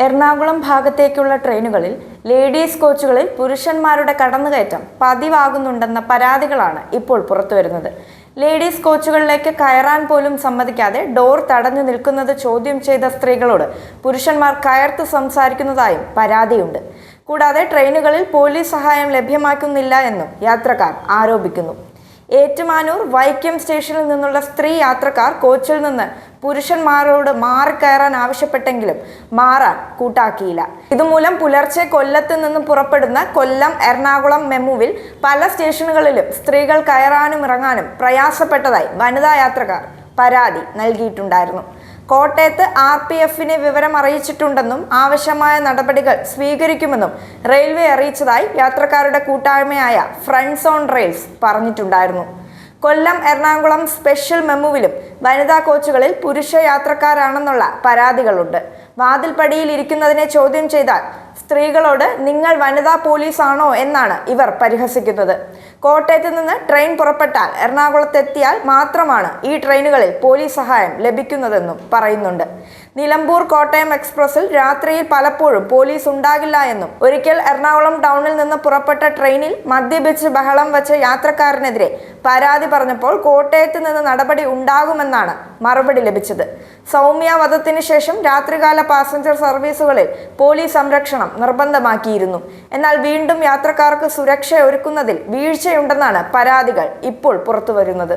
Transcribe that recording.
എറണാകുളം ഭാഗത്തേക്കുള്ള ട്രെയിനുകളിൽ ലേഡീസ് കോച്ചുകളിൽ പുരുഷന്മാരുടെ കടന്നുകയറ്റം പതിവാകുന്നുണ്ടെന്ന പരാതികളാണ് ഇപ്പോൾ പുറത്തുവരുന്നത്. ലേഡീസ് കോച്ചുകളിലേക്ക് കയറാൻ പോലും സമ്മതിക്കാതെ ഡോർ തടഞ്ഞു നിൽക്കുന്നത് ചോദ്യം ചെയ്ത സ്ത്രീകളോട് പുരുഷന്മാർ കയർത്ത് സംസാരിക്കുന്നതായും പരാതിയുണ്ട്. കൂടാതെ ട്രെയിനുകളിൽ പോലീസ് സഹായം ലഭ്യമാക്കുന്നില്ല എന്നും യാത്രക്കാർ ആരോപിക്കുന്നു. ഏറ്റുമാനൂർ വൈക്കം സ്റ്റേഷനിൽ നിന്നുള്ള സ്ത്രീ യാത്രക്കാർ കോച്ചിൽ നിന്ന് പുരുഷന്മാരോട് മാറിക്കയറാൻ ആവശ്യപ്പെട്ടെങ്കിലും മാറാൻ കൂട്ടാക്കിയില്ല. ഇതുമൂലം പുലർച്ചെ കൊല്ലത്ത് നിന്ന് പുറപ്പെടുന്ന കൊല്ലം എറണാകുളം മെമുവിൽ പല സ്റ്റേഷനുകളിലും സ്ത്രീകൾ കയറാനും ഇറങ്ങാനും പ്രയാസപ്പെട്ടതായി വനിതാ യാത്രക്കാർ പരാതി നൽകിയിട്ടുണ്ടായിരുന്നു. കോട്ടയത്ത് ആർ പി എഫിന് വിവരം അറിയിച്ചിട്ടുണ്ടെന്നും ആവശ്യമായ നടപടികൾ സ്വീകരിക്കുമെന്നും റെയിൽവേ അറിയിച്ചതായി യാത്രക്കാരുടെ കൂട്ടായ്മയായ ഫ്രണ്ട്സ് ഓൺ റെയിൽസ് പറഞ്ഞിട്ടുണ്ടായിരുന്നു. കൊല്ലം എറണാകുളം സ്പെഷ്യൽ മെമ്മുവിലും വനിതാ കോച്ചുകളിൽ പുരുഷ യാത്രക്കാരാണെന്നുള്ള പരാതികളുണ്ട്. വാതിൽപ്പടിയിൽ ഇരിക്കുന്നതിനെ ചോദ്യം ചെയ്താൽ സ്ത്രീകളോട് നിങ്ങൾ വനിതാ പോലീസ് ആണോ എന്നാണ് ഇവർ പരിഹസിക്കുന്നത്. കോട്ടയത്ത് നിന്ന് ട്രെയിൻ പുറപ്പെട്ടാൽ എറണാകുളത്തെത്തിയാൽ മാത്രമാണ് ഈ ട്രെയിനുകളിൽ പോലീസ് സഹായം ലഭിക്കുന്നതെന്നും പറയുന്നുണ്ട്. നിലമ്പൂർ കോട്ടയം എക്സ്പ്രസിൽ രാത്രിയിൽ പലപ്പോഴും പോലീസ് ഉണ്ടാകില്ല എന്നും ഒരിക്കൽ എറണാകുളം ടൗണിൽ നിന്ന് പുറപ്പെട്ട ട്രെയിനിൽ മദ്യപിച്ച് ബഹളം വെച്ച യാത്രക്കാരനെതിരെ പരാതി പറഞ്ഞപ്പോൾ കോട്ടയത്ത് നിന്ന് നടപടി ഉണ്ടാകുമെന്നാണ് മറുപടി ലഭിച്ചത്. സൗമ്യ വധത്തിന് ശേഷം രാത്രികാല പാസഞ്ചർ സർവീസുകളിൽ പോലീസ് സംരക്ഷണം നിർബന്ധമാക്കിയിരുന്നു. എന്നാൽ വീണ്ടും യാത്രക്കാർക്ക് സുരക്ഷ ഒരുക്കുന്നതിൽ വീഴ്ചയുണ്ടെന്നാണ് പരാതികൾ ഇപ്പോൾ പുറത്തുവരുന്നത്.